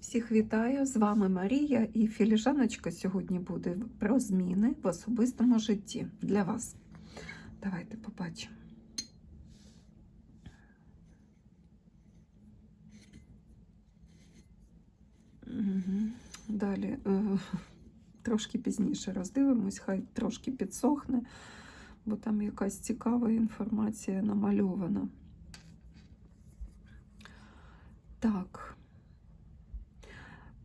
Всіх вітаю! З вами Марія і філіжаночка сьогодні буде про зміни в особистому житті для вас. Давайте побачимо. Далі е, трошки пізніше роздивимось, хай трошки підсохне, бо там якась цікава інформація намальована. Так.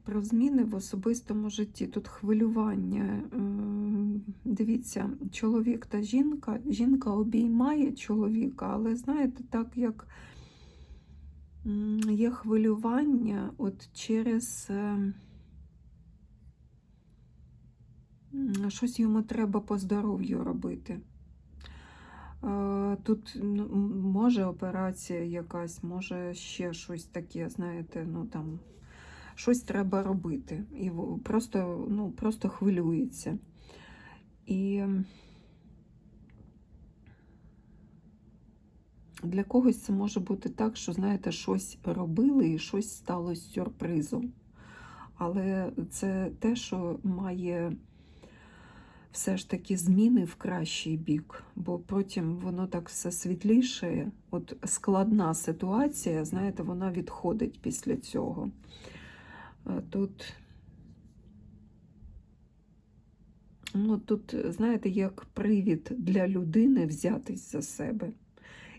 Про зміни в особистому житті. Тут хвилювання. Ем, Дивіться, чоловік та жінка. Жінка обіймає чоловіка, але знаєте, так як є хвилювання от через е, щось йому треба по здоров'ю робити. Е, Тут ну, може операція якась, може ще щось таке, знаєте, ну там щось треба робити. І просто, ну, просто хвилюється. І для когось це може бути так, що, знаєте, щось робили і щось стало сюрпризом. Але це те, що має все ж таки зміни в кращий бік, бо потім воно так все світліше. От складна ситуація, знаєте, вона відходить після цього. Тут, ну, тут, знаєте, як привід для людини взятись за себе.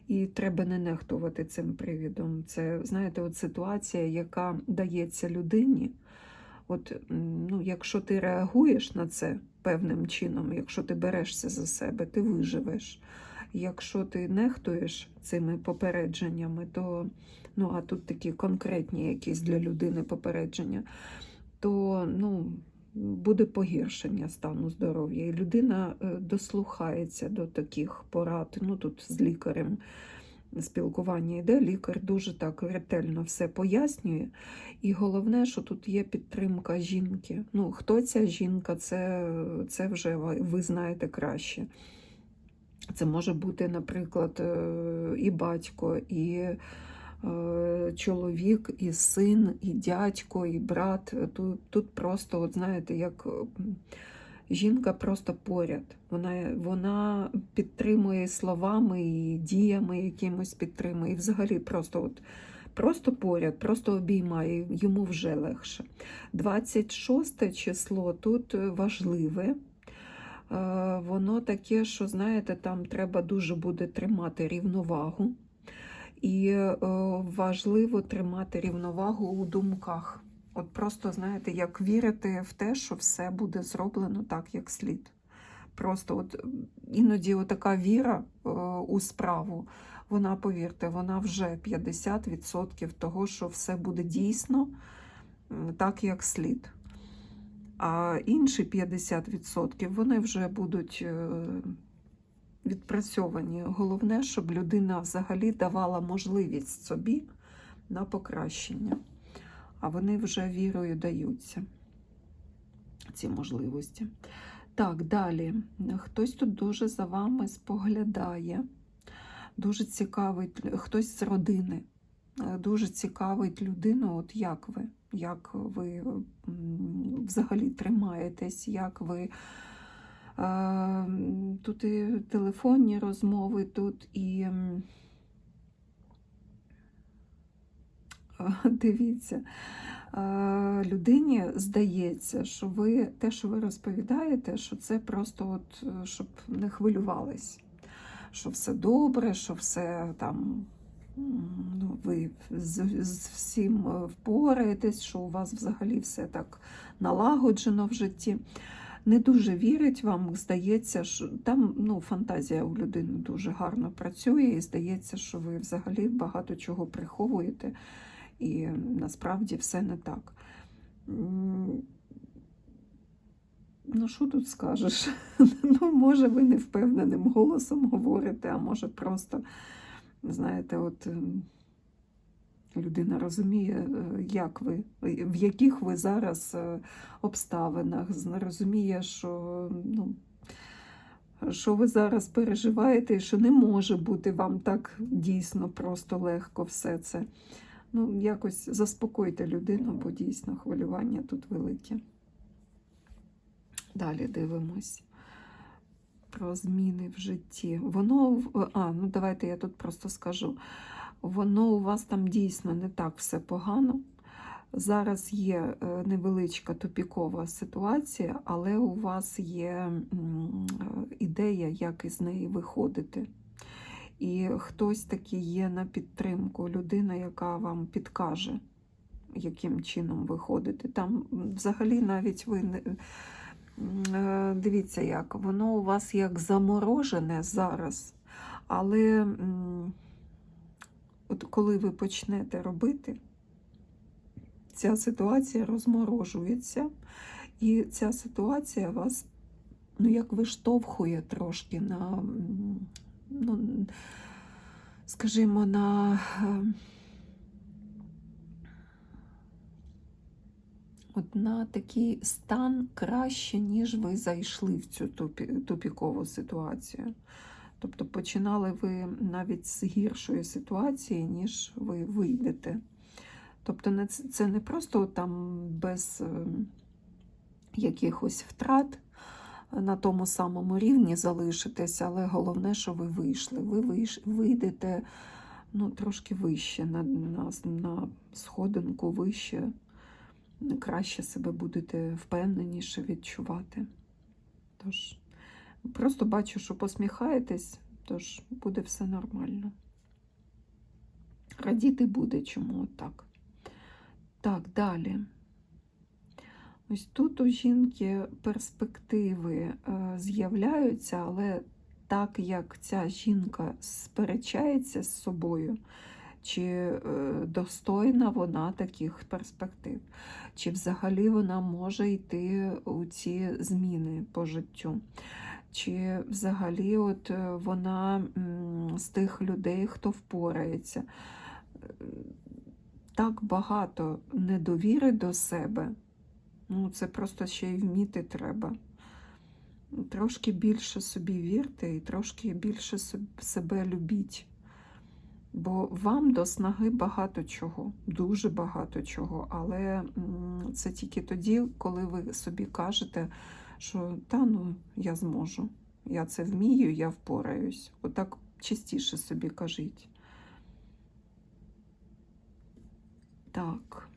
І треба не нехтувати цим привідом. Це, знаєте, от ситуація, яка дається людині. От, ну, якщо ти реагуєш на це певним чином, якщо ти берешся за себе, ти виживеш. Якщо ти нехтуєш цими попередженнями, то ну, а тут такі конкретні якісь для людини попередження, то ну, буде погіршення стану здоров'я. І людина е, дослухається до таких порад. Ну, тут з лікарем спілкування йде, лікар дуже так ретельно все пояснює. І головне, що тут є підтримка жінки. Ну, хто ця жінка, це, це вже ви знаєте краще. Це може бути, наприклад, е, і батько, і чоловік, і син, і дядько, і брат. Тут, тут просто, от знаєте, як жінка просто поряд. Вона, вона підтримує словами і діями якимось підтримує. І взагалі просто от. Просто поряд, просто обіймає, йому вже легше. 26 число тут важливе. Е, Воно таке, що, знаєте, там треба дуже буде тримати рівновагу. І е, важливо тримати рівновагу у думках. От просто, знаєте, як вірити в те, що все буде зроблено так, як слід. Просто от іноді така віра е, у справу, вона, повірте, вона вже 50% того, що все буде дійсно так, як слід. А інші 50% вони вже будуть е, відпрацьовані. Головне, щоб людина взагалі давала можливість собі на покращення. А вони вже вірою даються, ці можливості. Так, далі. Хтось тут дуже за вами споглядає, дуже цікавить, хтось з родини, дуже цікавить людину, от як ви, як ви взагалі тримаєтесь, як ви. Тут і телефонні розмови, тут і дивіться, людині здається, що ви те, що ви розповідаєте, що це просто от, е, щоб не хвилювались, що все добре, що все там. Ну, ви з, з всім е, впораєтесь, що у вас взагалі все так налагоджено в житті. Не дуже вірить вам, здається, що там ну, фантазія у людини дуже гарно працює, і здається, що ви взагалі багато чого приховуєте, і насправді все не так. Ну, що тут скажеш? Ну, може, ви не впевненим голосом говорите, а може просто, знаєте, от ем, людина розуміє, е, як ви, в яких ви зараз е, обставинах, розуміє, що, ну, що ви зараз переживаєте, і що не може бути вам так дійсно просто легко все це. Ну, якось заспокойте людину, бо дійсно хвилювання тут велике. Далі дивимось про зміни в житті. Воно, а, ну давайте я тут просто скажу. Воно у вас там дійсно не так все погано. Зараз є е, невеличка тупікова ситуація, але у вас є ідея, як із неї виходити. І хтось такий є на підтримку, людина, яка вам підкаже, яким чином виходити. Там взагалі навіть ви. Е, Дивіться, як воно у вас як заморожене зараз, але от коли ви почнете робити, ця ситуація розморожується, і ця ситуація вас ну, як виштовхує трошки на, ну, скажімо, на. е, От на такий стан краще, ніж ви зайшли в цю тупі, тупікову ситуацію. Тобто починали ви навіть з гіршої ситуації, ніж ви вийдете. Тобто це не просто там без е, якихось втрат на тому самому рівні залишитесь, але головне, що ви вийшли. Ви вийдете ну, трошки вище, на, на, на сходинку вище краще себе будете впевненіше відчувати. Тож, просто бачу, що посміхаєтесь, тож буде все нормально. Радіти буде чому так. Так, далі. Ось тут у жінки перспективи е, з'являються, але так як ця жінка сперечається з собою, чи е, достойна вона таких перспектив, чи взагалі вона може йти у ці зміни по життю, чи взагалі от е, вона з тих людей, хто впорається. Е, Так багато недовіри до себе. Ну, це просто ще й вміти треба. Трошки більше собі вірте і трошки більше себе любіть. Бо вам до снаги багато чого, дуже багато чого. Але це тільки тоді, коли ви собі кажете, що та ну я зможу, я це вмію, я впораюсь. Отак частіше собі кажіть. Так.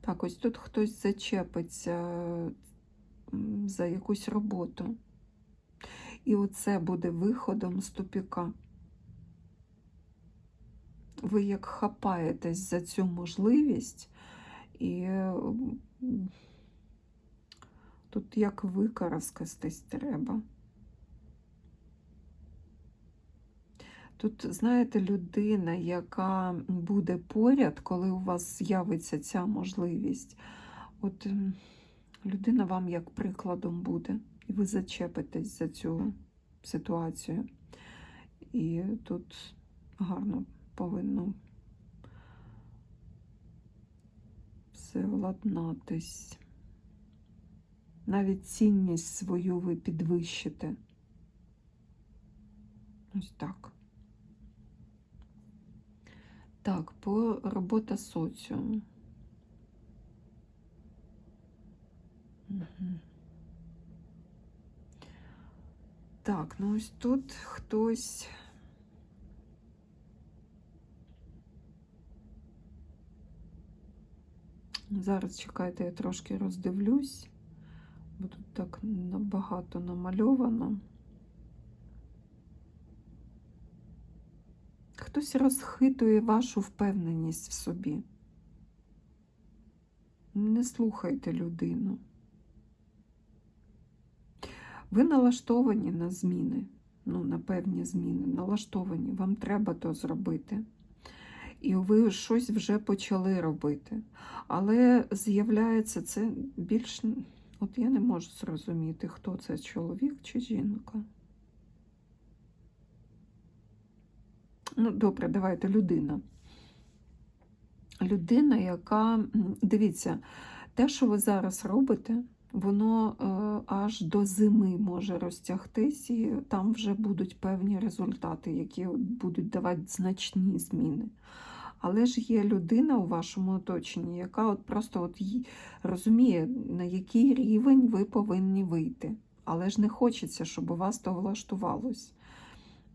Так, ось тут хтось зачепиться за якусь роботу. І оце буде виходом з тупіка. Ви як хапаєтесь за цю можливість, і тут як викараскатись треба. Тут, знаєте, людина, яка буде поряд, коли у вас з'явиться ця можливість, от людина вам як прикладом буде, і ви зачепитесь за цю ситуацію. І тут гарно повинно все владнатись. Навіть цінність свою ви підвищите. Ось так. Так, по робота соціуму. Мгм. Так, ну ось тут хтось. Зараз чекайте, я трошки роздивлюсь, бо тут так набагато намальовано. Хтось розхитує вашу впевненість в собі. Не слухайте людину. Ви налаштовані на зміни, ну, на певні зміни, налаштовані, вам треба то зробити. І ви щось вже почали робити. Але з'являється це більш. От я не можу зрозуміти, хто це чоловік чи жінка. Ну, добре, давайте людина. Людина, яка, дивіться, те, що ви зараз робите, воно е, аж до зими може розтягтись, і там вже будуть певні результати, які будуть давати значні зміни. Але ж є людина у вашому оточенні, яка от просто от розуміє, на який рівень ви повинні вийти. Але ж не хочеться, щоб у вас то влаштувалось.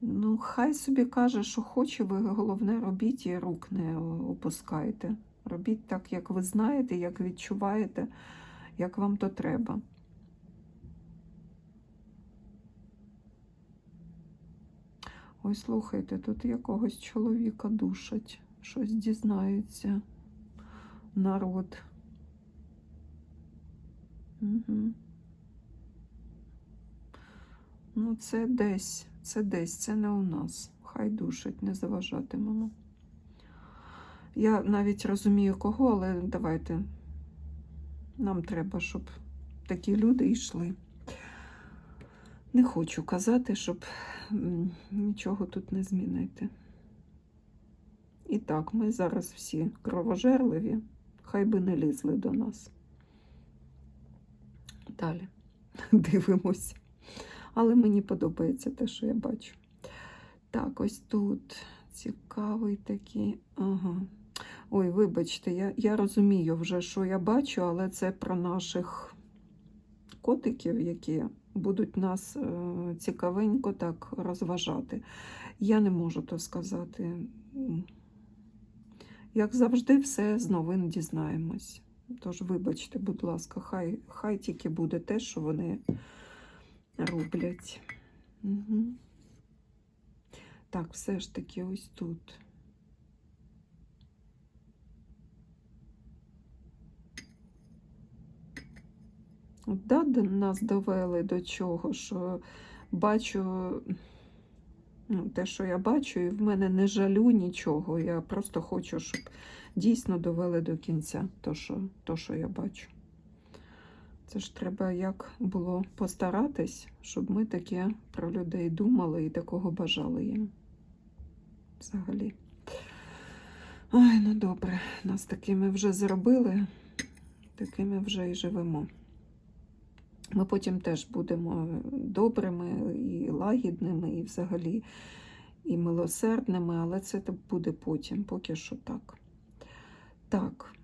Ну, хай собі каже, що хоче, ви головне робіть і рук не опускайте. Робіть так, як ви знаєте, як відчуваєте, як вам то треба. Ой, слухайте, тут якогось чоловіка душать, щось дізнається народ. Угу. Ну, це десь, це десь, це не у нас. Хай душать, не заважатимемо. Я навіть розумію кого, але давайте. Нам треба, щоб такі люди йшли. Не хочу казати, щоб нічого тут не змінити. І так, ми зараз всі кровожерливі, хай би не лізли до нас. Далі дивимось. Але мені подобається те, що я бачу. Так, ось тут цікавий такий. Ага. Ой, вибачте, я, я розумію вже, що я бачу, але це про наших котиків, які будуть нас е, цікавенько так розважати. Я не можу то сказати. Як завжди, все з новин дізнаємось. Тож, вибачте, будь ласка, хай, хай тільки буде те, що вони роблять. Угу. Так, все ж таки ось тут. Да, нас довели до чого, що бачу ну, те, що я бачу, і в мене не жалю нічого. Я просто хочу, щоб дійсно довели до кінця то, що, то, що я бачу. Це ж треба як було постаратись, щоб ми таке про людей думали і такого бажали їм. Взагалі. Ой, ну добре, нас такими вже зробили, такими вже і живемо. Ми потім теж будемо добрими і лагідними, і взагалі і милосердними, але це буде потім, поки що так. Так.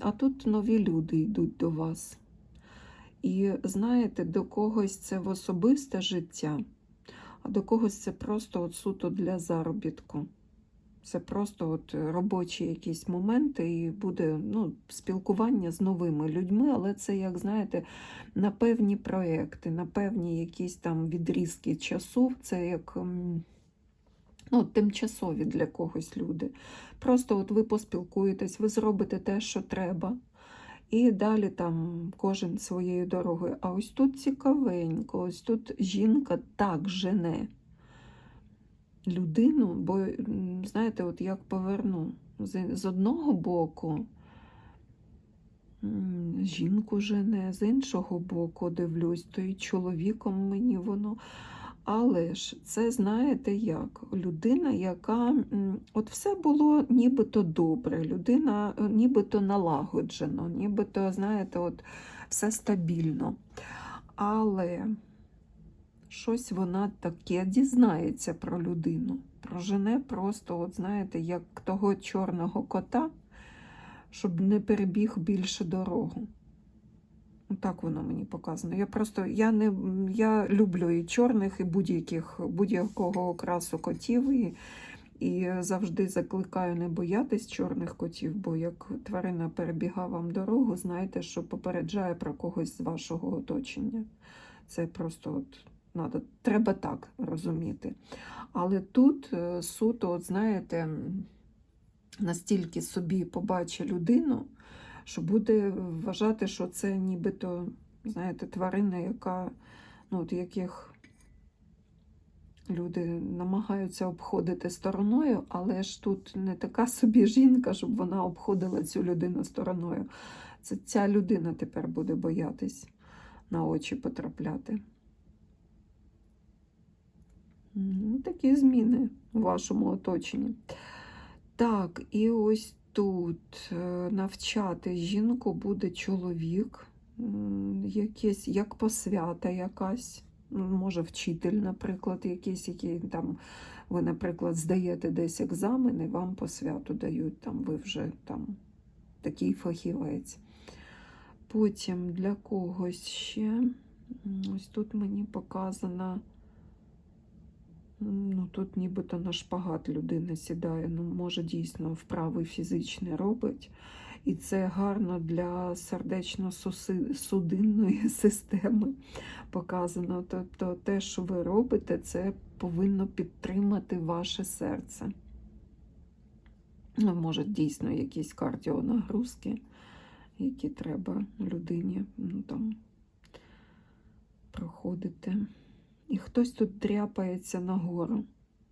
А тут нові люди йдуть до вас. І знаєте, до когось це в особисте життя, а до когось це просто от суто для заробітку. Це просто от робочі якісь моменти, і буде ну, спілкування з новими людьми, але це, як знаєте, на певні проекти, на певні якісь там відрізки часу. Це як ну, тимчасові для когось люди. Просто от ви поспілкуєтесь, ви зробите те, що треба. І далі там кожен своєю дорогою. А ось тут цікавенько, ось тут жінка так жене людину, бо, знаєте, от як поверну з, одного боку жінку жене, з іншого боку дивлюсь, то і чоловіком мені воно. Але ж це знаєте як? Людина, яка от все було нібито добре, людина е, нібито налагоджено, нібито, знаєте, от все стабільно. Але щось вона таке дізнається про людину. Прожене просто, от знаєте, як того чорного кота, щоб не перебіг більше дорогу. Так воно мені показано. Я просто я не я люблю і чорних, і будь-яких будь-якого окрасу котів, і, і завжди закликаю не боятись чорних котів, бо як тварина перебігає вам дорогу, знаєте, що попереджає про когось з вашого оточення. Це просто от надо, треба так розуміти. Але тут е, суто, от знаєте, настільки собі побачить людину, що буде вважати, що це нібито, знаєте, тварина, яка, ну, от яких люди намагаються обходити стороною, але ж тут не така собі жінка, щоб вона обходила цю людину стороною. Це ця людина тепер буде боятись на очі потрапляти. Ну, такі зміни у вашому оточенні. Так, і ось тут е, навчати жінку буде чоловік. якесь, як посвята якась. Ну, Може, вчитель, наприклад, якийсь, який там ви, наприклад, здаєте десь екзамени, вам по святу дають, там ви вже там такий фахівець. Потім для когось ще, ось тут мені показано, ну тут нібито на шпагат людина сідає, ну, може, дійсно вправи фізичні робить. І це гарно для сердечно-судинної системи показано. Тобто те, що ви робите, це повинно підтримати ваше серце. Ну, може, дійсно якісь кардіонагрузки, які треба людині ну, там, проходити. І хтось тут тряпається нагору.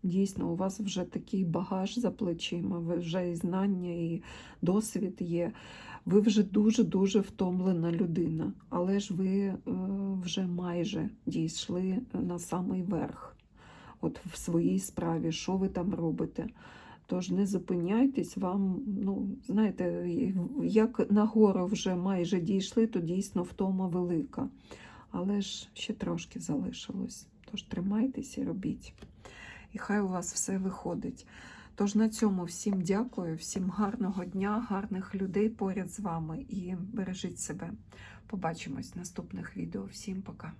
Дійсно, у вас вже такий багаж за плечима, ви вже і знання, і досвід є. Ви вже дуже-дуже втомлена людина, але ж ви е, вже майже дійшли на самий верх от в своїй справі, що ви там робите. Тож не зупиняйтесь, вам, ну, знаєте, як нагору вже майже дійшли, то дійсно втома велика. Але ж ще трошки залишилось. Тож тримайтеся і робіть. І хай у вас все виходить. Тож на цьому всім дякую, всім гарного дня, гарних людей поряд з вами і бережіть себе. Побачимось в наступних відео. Всім пока.